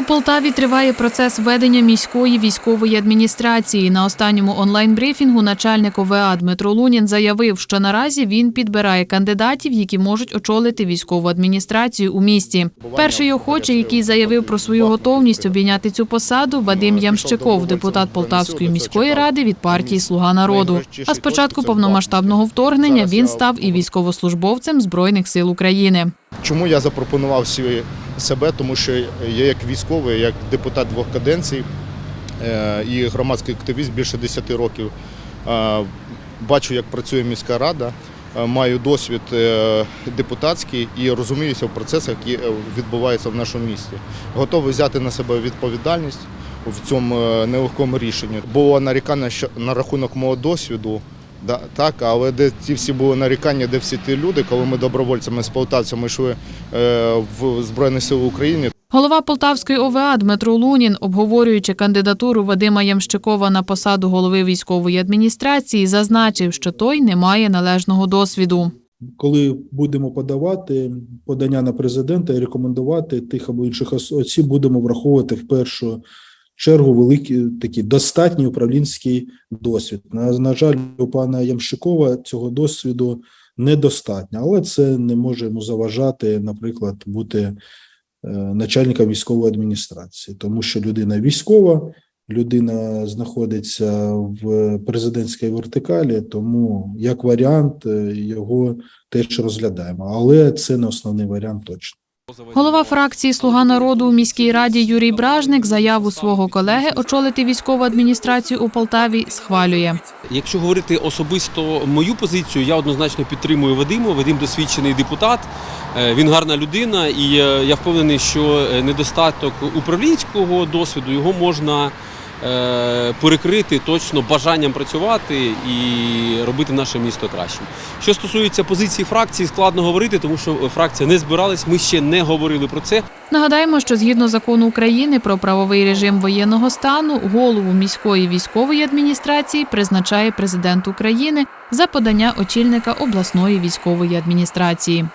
У Полтаві триває процес введення міської військової адміністрації. На останньому онлайн-брифінгу начальник ОВА Дмитро Лунін заявив, що наразі він підбирає кандидатів, які можуть очолити військову адміністрацію у місті. Перший охочий, який заявив про свою готовність обійняти цю посаду, Вадим Ямщиков, депутат Полтавської міської ради від партії Слуга народу. А з початку повномасштабного вторгнення він став і військовослужбовцем збройних сил України. Чому я запропонував сі- себе? Тому що я як військовий, як депутат двох каденцій е, і громадський активіст більше 10 років е, бачу, як працює міська рада. е, Маю досвід депутатський і розуміюся в процесах, які відбуваються в нашому місті. Готовий взяти на себе відповідальність в цьому нелегкому рішенні. Було нарікання на рахунок мого досвіду. Да, так, але де ці всі були нарікання, де всі ті люди, коли ми добровольцями з полтавцями йшли е, в Збройні Сили України, Голова Полтавської ОВА Дмитро Лунін, обговорюючи кандидатуру Вадима Ямщикова на посаду голови військової адміністрації, зазначив, що той не має належного досвіду. коли будемо подавати подання на президента і рекомендувати тих або інших ос- осіб, будемо враховувати в першу чергу великий такий достатній управлінський досвід. На, на жаль, у пана Ямщикова цього досвіду недостатньо, але це не може йому заважати, наприклад, бути е, начальником військової адміністрації, тому що людина військова. Людина знаходиться в президентській вертикалі, тому як варіант е, його теж розглядаємо, але це не основний варіант точно. Голова фракції Слуга народу у міській раді Юрій Бражник заяву свого колеги очолити військову адміністрацію у Полтаві схвалює. Якщо говорити особисто мою позицію, я однозначно підтримую Вадиму. Вадим досвідчений депутат, е, він гарна людина, і е, я впевнений, що е, недостаток управлінського досвіду його можна перекрити точно бажанням працювати і робити наше місто кращим. Що стосується позиції фракції, складно говорити, тому що фракція не збиралась. Ми ще не говорили про це. Нагадаємо, що згідно закону України про правовий режим воєнного стану, голову міської військової адміністрації призначає президент України за подання очільника обласної військової адміністрації.